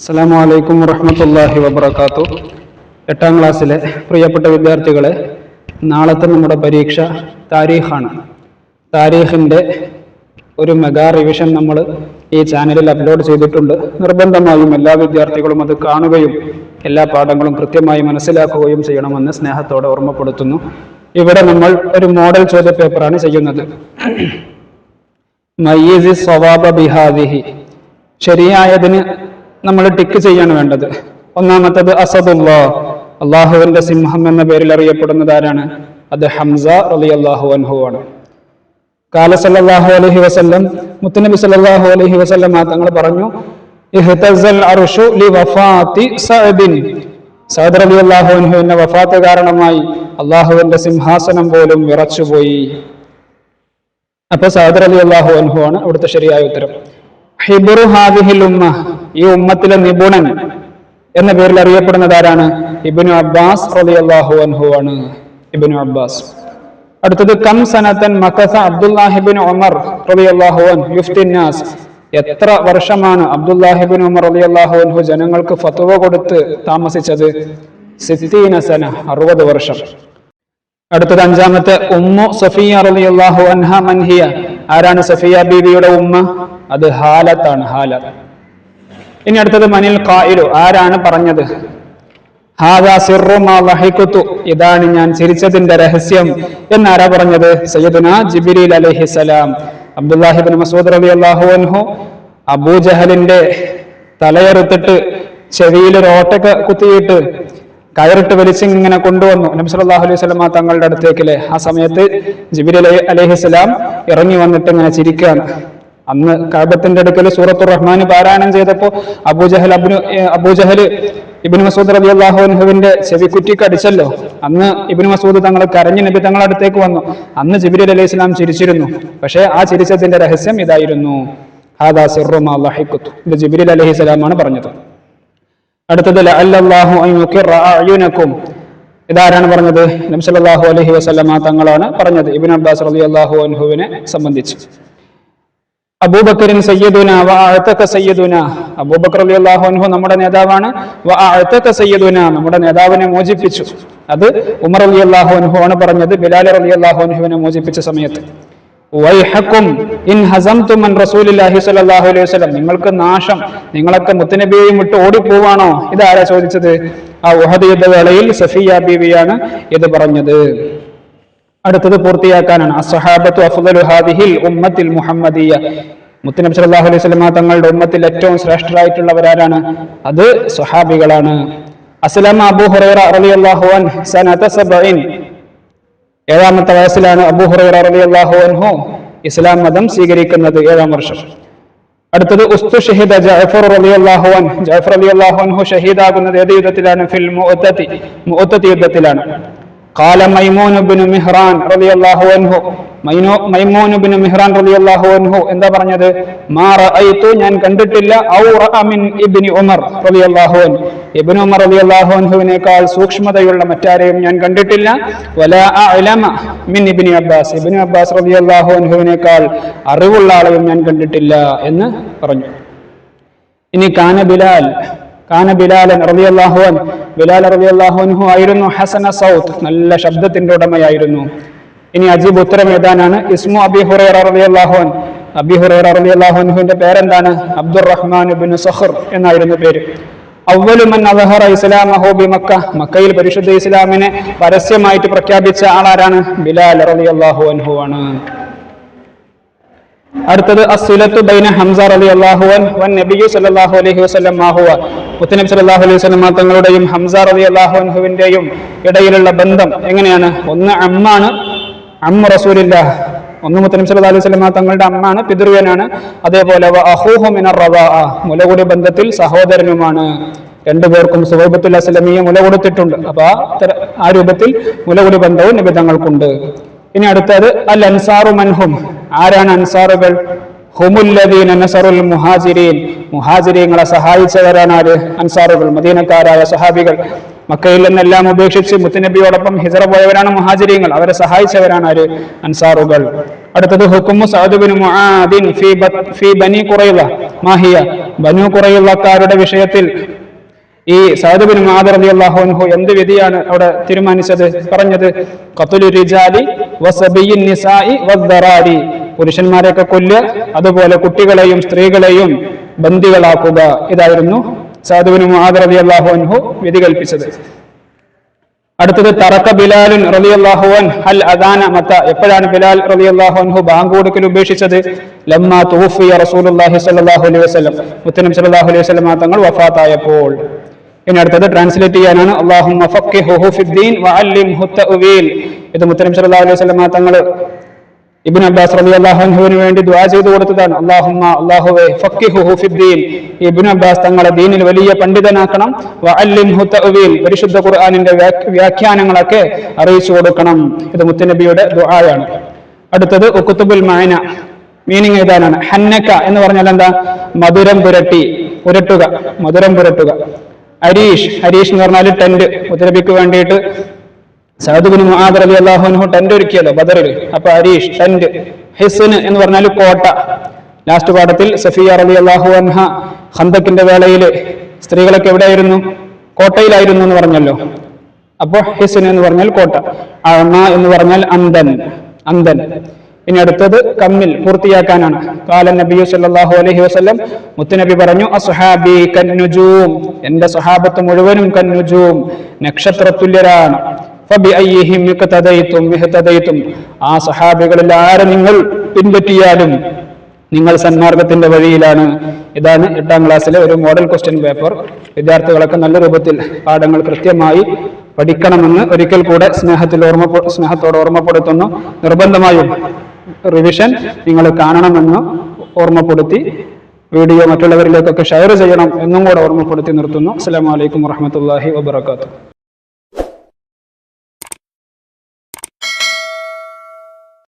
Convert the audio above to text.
അസ്സലാമു അലൈക്കും വറഹമത്തല്ലാഹി വബർക്കാത്തു എട്ടാം ക്ലാസ്സിലെ പ്രിയപ്പെട്ട വിദ്യാർത്ഥികളെ നാളത്തെ നമ്മുടെ പരീക്ഷ താരീഖാണ്. താരീഖിന്റെ ഒരു മെഗാ റിവിഷൻ നമ്മൾ ഈ ചാനലിൽ അപ്ലോഡ് ചെയ്തിട്ടുണ്ട്. നിർബന്ധമായും എല്ലാ വിദ്യാർത്ഥികളും അത് കാണുകയും എല്ലാ പാഠങ്ങളും കൃത്യമായി മനസ്സിലാക്കുകയും ചെയ്യണമെന്ന് സ്നേഹത്തോടെ ഓർമ്മപ്പെടുത്തുന്നു. ഇവിടെ നമ്മൾ ഒരു മോഡൽ ചോദ്യ പേപ്പറാണ് ചെയ്യുന്നത് ബിഹാദിഹി. ശരിയായതിന് നമ്മൾ ടിക്ക് ചെയ്യാണ് വേണ്ടത്. ഒന്നാമത്തത് അസദുല്ലാ. അള്ളാഹുവിന്റെ സിംഹം എന്ന പേരിൽ അറിയപ്പെടുന്നത് ആരാണ്? അത് ഹംസ അലി അള്ളാഹു അൻഹു ആണ്. കാല സല്ലല്ലാഹു അലഹി വസല്ലം മുത്തനബി സല്ലല്ലാഹു അലൈഹി വസല്ലം തങ്ങൾ പറഞ്ഞു ഇഹ്തസൽ അർഷു ലി വഫാത്തി സഅദിൻ സഅദ് റളിയല്ലാഹു അൻഹുവിന്റെ വഫാത്ത് കാരണമായി അള്ളാഹുവിന്റെ സിംഹാസനം പോലും വിറച്ചുപോയി. അപ്പൊ സഹദർ അലി അള്ളാഹു അൻഹു ആണ് അവിടുത്തെ ശരിയായ ഉത്തരം. ഹിബുറു ഹാദിഹിൽ ഉമ്മ. ഈ ഉമ്മത്തിലെ നിപുണൻ എന്ന പേരിൽ അറിയപ്പെടുന്നത് ആരാണ്? ഇബിനു അബ്ബാസ് റളിയല്ലാഹു അൻഹു ആണ്. ഇബിനു അബ്ബാസ്. അടുത്തത് കം സനത്തൻ മക്കസ അബ്ദുല്ലാഹിബിൻ ഉമർ റളിയല്ലാഹു അൻ യുഫ്തിന്നാസ് എത്ര വർഷമാണ് അബ്ദുല്ലാഹിബിൻ ഉമർ റളിയല്ലാഹു അൻഹു ജനങ്ങൾക്ക് ഫത്തുവ കൊടുത്ത് താമസിച്ചത്? സിത്തീന സന അറുപത് വർഷം. അടുത്തത് അഞ്ചാമത്തെ ഉമ്മു സഫിയ റളിയല്ലാഹു അൻഹ മൻഹിയ. ആരാണ് സഫിയ ബീബിയുടെ ഉമ്മ? അത് ഹാലത്താണ് ഹാലത്ത്. ഇനി അടുത്തത് മനിൽ കായിലു ആരാണ് പറഞ്ഞത്? ഇതാണ് ഞാൻ ചിരിച്ചതിന്റെ രഹസ്യം. എന്നാരാ പറഞ്ഞത്? സയ്യദുന ജിബ്രീൽ അലഹിസലാം അബ്ദുല്ലാഹിബിൻ മസൂദ് റളിയല്ലാഹു അൻഹു അബൂജഹലിന്റെ തലയെറുത്തിട്ട് ചെവിയിൽ റോട്ടൊക്കെ കുത്തിയിട്ട് കയറിട്ട് വലിച്ചിങ്ങനെ കൊണ്ടുവന്നു. നബി സല്ലല്ലാഹു അലൈഹി വസല്ലമ തങ്ങളുടെ അടുത്തേക്കില്ലേ. ആ സമയത്ത് ജിബിരി അലൈഹിസ്സലാം ഇറങ്ങി വന്നിട്ട് ഇങ്ങനെ ചിരിക്കുകയാണ് അന്ന് കാബത്തിന്റെ അടുക്കൽ സൂറത്തു റഹ്മാൻ പാരായണം ചെയ്തപ്പോ അബൂജഹൽ അബ്നു അബുജഹൽ ഇബ്നു മസൂദ് റബി അള്ളാഹുഹുവിന്റെ ചെവി കുറ്റിക്ക് അടിച്ചല്ലോ. അന്ന് ഇബ്നു മസൂദ് തങ്ങൾ കരഞ്ഞ് നബി തങ്ങളുടെ അടുത്തേക്ക് വന്നു. അന്ന് ജിബിരി അലൈഹി ഇസ്ലാം ചിരിച്ചിരുന്നു. പക്ഷേ ആ ചിരിച്ചതിന്റെ രഹസ്യം ഇതായിരുന്നു. ഹാദാ ഇത് ജിബിരി അലൈഹി സ്വലാമാണ് പറഞ്ഞത്. അടുത്തത് ഇതാരാണ് പറഞ്ഞത്? നബി അലഹി വസല്ലമ തങ്ങളാണ് പറഞ്ഞത്. ഇബിൻ അബ്ബാസ് റളിയല്ലാഹു അൻഹുവിനെ സംബന്ധിച്ച്. അബൂബക്കറിൻ സയ്യദുന വ അഴത്തക്ക സയ്യദുന. അബൂബക്കർ റളിയല്ലാഹു അൻഹു നമ്മുടെ നേതാവാണ്. വ അഴത്തക്ക സയ്യദുന നമ്മുടെ നേതാവിനെ മോചിപ്പിച്ചു. അത് ഉമർ റളിയല്ലാഹു അൻഹു ആണ് പറഞ്ഞത്. ബിലാൽ റളിയല്ലാഹു അൻഹുവിനെ മോചിപ്പിച്ച സമയത്ത്. വൈഹക്കും ഇൻ ഹസംതും അൻ റസൂലില്ലാഹി സ്വല്ലല്ലാഹു അലൈഹി വസല്ലം. നിങ്ങൾക്ക് നാശം നിങ്ങളൊക്കെ മുത്തനബിയെയും വിട്ട് ഓടിപ്പോവാണോ? ഇതാരാ ചോദിച്ചത്? ആ ഉഹദ് യുദ്ധവേളയിൽ സഫിയ ബീവിയാണ് ഇത് പറഞ്ഞത്. അടുത്തത് പൂർത്തിയാക്കാനാണ്. അസഹാബത്തു അഫ്ദലു സല്ലാഹു അലൈഹി സ്വലമ തങ്ങളുടെ ഉമ്മത്തിൽ ഏറ്റവും ശ്രേഷ്ഠരായിട്ടുള്ളവരാരാണ്. അത് സ്വഹാബികളാണ്. അസ്ലാം അബു ഹുറൈറ ഏഴാമത്തെ വയസ്സിലാണ് അബു ഹുറൈറ അൻഹു ഇസ്ലാം മതം സ്വീകരിക്കുന്നത് ഏഴാം വർഷം. അടുത്തത് ഉസ്തു ഷഹീദ ജഅഫർ റളിയല്ലാഹു അൻഹു. ജഅഫർ റളിയല്ലാഹു അൻഹു ഷഹീദാകുന്നത് ഏത് യുദ്ധത്തിലാണ്? ഫിൽ മുഅത്തതി മുഅത്തതി യുദ്ധത്തിലാണ്. قال മൈമൂൻ ഇബ്നു മിഹ്റാൻ റളിയല്ലാഹു അൻഹു മൈനോ മൈമൂൻ ഇബ്നു മിഹ്റാൻ റളിയല്ലാഹു അൻഹു എന്താ പറഞ്ഞത് മാ റഅയ്തു ഞാൻ കണ്ടിട്ടില്ല ഔ റഅ മിൻ ഇബ്നു ഉമർ റളിയല്ലാഹു അൻഹു ഇബ്നു ഉമർ റളിയല്ലാഹു അൻഹുവിനേക്കാൾ സൂക്ഷ്മതയുള്ള മറ്റാരെയും ഞാൻ കണ്ടിട്ടില്ല വലാ അഅലമ മിൻ ഇബ്നു അബ്ബാസ് ഇബ്നു അബ്ബാസ് റളിയല്ലാഹു അൻഹുവിനേക്കാൾ അറിവുള്ള ആളെയും ഞാൻ കണ്ടിട്ടില്ല എന്ന് പറഞ്ഞു ഇനി കാന ബിലാൽ കാന ബിലാലൻ റളിയല്ലാഹു അൻ ബിലാൽ റളിയല്ലാഹു അൻഹു ആയിരുന്നു ഹസന സൗത്ത്. നല്ല ശബ്ദത്തിന്റെ ഉടമയായിരുന്നു. ഇനി അജീബ് ഉത്തരം എഴുതാനാണ്. ഇസ്മു അബി ഹുറൈറ റളിയല്ലാഹു അൻ അബി ഹുറൈറ റളിയല്ലാഹു അൻഹുവിന്റെ പേരെന്താണ്? അബ്ദുറഹ്മാൻ ഇബ്നു സഖർ എന്നായിരുന്നു പേര്. അവലു മൻ അദ്ഹറ ഇസ്ലാമഹു ബി മക്ക മക്കയിൽ പരിശുദ്ധ ഇസ്ലാമിനെ പരസ്യമായിട്ട് പ്രഖ്യാപിച്ച ആളാരാണ് ബിലാൽ റളിയല്ലാഹു അൻഹു ആണ്. അടുത്തത് അസുലത്തു ബൈന ഹംസ അലി അള്ളാഹു വൻ നബിയു സല്ലല്ലാഹു അലൈഹി വസ്ലം മാഹുവ മുത്തനബി സല്ലല്ലാഹു അലൈഹി വസ്ലം തങ്ങളുടെയും ഹംസ റളിയല്ലാഹു അൻഹുവിന്റെയും ഇടയിലുള്ള ബന്ധം എങ്ങനെയാണ്? ഒന്ന് അമ്മാണ് അമ്മ റസൂലില്ല ഒന്ന് മുത്തനബി സല്ലാ അലൈഹി വസ്ലം തങ്ങളുടെ അമ്മാണ് പിതൃവ്യനാണ്. അതേപോലെ വ അഖൂഹു മിനർ മുലകുടി ബന്ധത്തിൽ സഹോദരനുമാണ്. രണ്ടുപേർക്കും സുഹൈബത്തുൽ അസ്ലമിയെ മുല കൊടുത്തിട്ടുണ്ട്. അപ്പൊ ആ രൂപത്തിൽ മുലകുടി ബന്ധവും നബി തങ്ങൾക്കുണ്ട്. ഇനി അടുത്തത് അൽ അൻസാറു മൻഹും. ആരാണ് അൻസാറുകൾ? ഹുമുല്ലദീൻ നസറുൽ മുഹാജിരീൻ. മുഹാജിരീങ്ങളെ സഹായിച്ചവരാണ് ആര് അൻസാറുകൾ മദീനക്കാരായ സഹാബികൾ. മക്കയിൽ നിന്നെല്ലാം ഉപേക്ഷിച്ച് മുത്തുനബിയോടൊപ്പം ഹിജറ പോയവരാണ് മുഹാജിരീങ്ങൾ. അവരെ സഹായിച്ചവരാണ് ആര് അൻസാറുകൾ. അടുത്തത് ഹുക്കുമു മുആദിൻ ഫീ ഫീ ബനി ഖുറൈള മാഹിയ. ഖുറൈളക്കാരുടെ വിഷയത്തിൽ ഈ സാദുബിൻ മാദർ അലി അൻഹു എന്ത് വിധിയാണ് അവിടെ തീരുമാനിച്ചത്? പറഞ്ഞത് പുരുഷന്മാരെയൊക്കെ കൊല്ലുക അതുപോലെ കുട്ടികളെയും സ്ത്രീകളെയും ബന്ദികളാക്കുക. ഇതായിരുന്നു സാധുവിനും ആദരവി അള്ളാഹു അൻഹു വിധി കൽപ്പിച്ചത് അടുത്തത് തറക്ക ബിലാലുൻ അൻ അൽ അദാന മത്ത. എപ്പോഴാണ് ബിലാൽ റളിയല്ലാഹുൻഹു ബാങ്ക് കൊടുക്കൽ ഉപേക്ഷിച്ചത്? ലമ്മ തൂഫിയ റസൂലുള്ളാഹി സല്ലല്ലാഹു അലൈഹി വസല്ലം. മുത്തനം സല്ലല്ലാഹു അലൈഹി വസല്ലം തങ്ങൾ വഫാത്തായപ്പോൾ. ഇനി അടുത്തത് ട്രാൻസ്ലേറ്റ് ചെയ്യാനാണ്. അള്ളാഹു ഇത് മുത്തനം സല്ലല്ലാഹു അലൈഹി വസല്ലം തങ്ങൾ ഇബ്നു അബ്ബാസ് റബി അള്ളാഹുവിന് വേണ്ടി ദ്വാ ചെയ്തു കൊടുത്തതാണ്. ഫിദ്ദീൻ ഇബ്നു അബ്ബാസ് തങ്ങളെ ദീനിൽ വലിയ പണ്ഡിതനാക്കണം. പരിശുദ്ധ ഖുർആാനിന്റെ വ്യാഖ്- വ്യാഖ്യാനങ്ങളൊക്കെ അറിയിച്ചു കൊടുക്കണം. ഇത് മുത്തനബിയുടെ ദ്വായാണ് അടുത്തത് ഉക്കുത്തുബുൽ മായന മീനിങ് ഏതാനാണ്? ഹന്നക്ക എന്ന് പറഞ്ഞാൽ എന്താ? മധുരം പുരട്ടി പുരട്ടുക മധുരം പുരട്ടുക. ഹരീഷ് ഹരീഷ് എന്ന് പറഞ്ഞാൽ ടെന്റ്. മുത്തനബിക്ക് വേണ്ടിയിട്ട് സഹദുബിന് മുഹാദർ അലി അള്ളാഹുനഹു ടെന്റ് ഒരുക്കിയല്ലോ ബദറിൽ. അപ്പൊ അരീഷ് ടെന്റ് ഹിസ്ന് എന്ന് പറഞ്ഞാൽ കോട്ട. ലാസ്റ്റ് പാഠത്തിൽ സഫിയ അലി അള്ളാഹു അൻഹ ഹന്തക്കിന്റെ വേളയിൽ സ്ത്രീകളൊക്കെ എവിടെയായിരുന്നു? കോട്ടയിലായിരുന്നു എന്ന് പറഞ്ഞല്ലോ. അപ്പോ ഹിസ്ന് എന്ന് പറഞ്ഞാൽ കോട്ട. അഴമ എന്ന് പറഞ്ഞാൽ അന്തൻ അന്തൻ ഇനി അടുത്തത് കമ്മിൽ പൂർത്തിയാക്കാനാണ്. കാലൻ നബി സല്ലാഹു അലഹി വസ്ലം മുത്തുനബി പറഞ്ഞു അസുഹാബി കന്നുജൂം. എന്റെ സുഹാബത്ത് മുഴുവനും കന്നുജൂം. ഇഹ്തദൈതും ആ സഹാബികളിൽ ആരെ നിങ്ങൾ പിൻപറ്റിയാലും നിങ്ങൾ സന്മാർഗത്തിന്റെ വഴിയിലാണ്. ഇതാണ് എട്ടാം ക്ലാസ്സിലെ ഒരു മോഡൽ ക്വസ്റ്റ്യൻ പേപ്പർ വിദ്യാർത്ഥികളൊക്കെ നല്ല രൂപത്തിൽ പാഠങ്ങൾ കൃത്യമായി പഠിക്കണമെന്ന് ഒരിക്കൽ കൂടെ സ്നേഹത്തിൽ ഓർമ്മ സ്നേഹത്തോട് ഓർമ്മപ്പെടുത്തുന്നു. നിർബന്ധമായും റിവിഷൻ നിങ്ങൾ കാണണമെന്ന് ഓർമ്മപ്പെടുത്തി. വീഡിയോ മറ്റുള്ളവരിലേക്കൊക്കെ ഷെയർ ചെയ്യണം എന്നും കൂടെ ഓർമ്മപ്പെടുത്തി നിർത്തുന്നു. അസ്സാം വലൈക്കും വറഹ്മത്തുള്ളാഹി വബറകാതുഹു.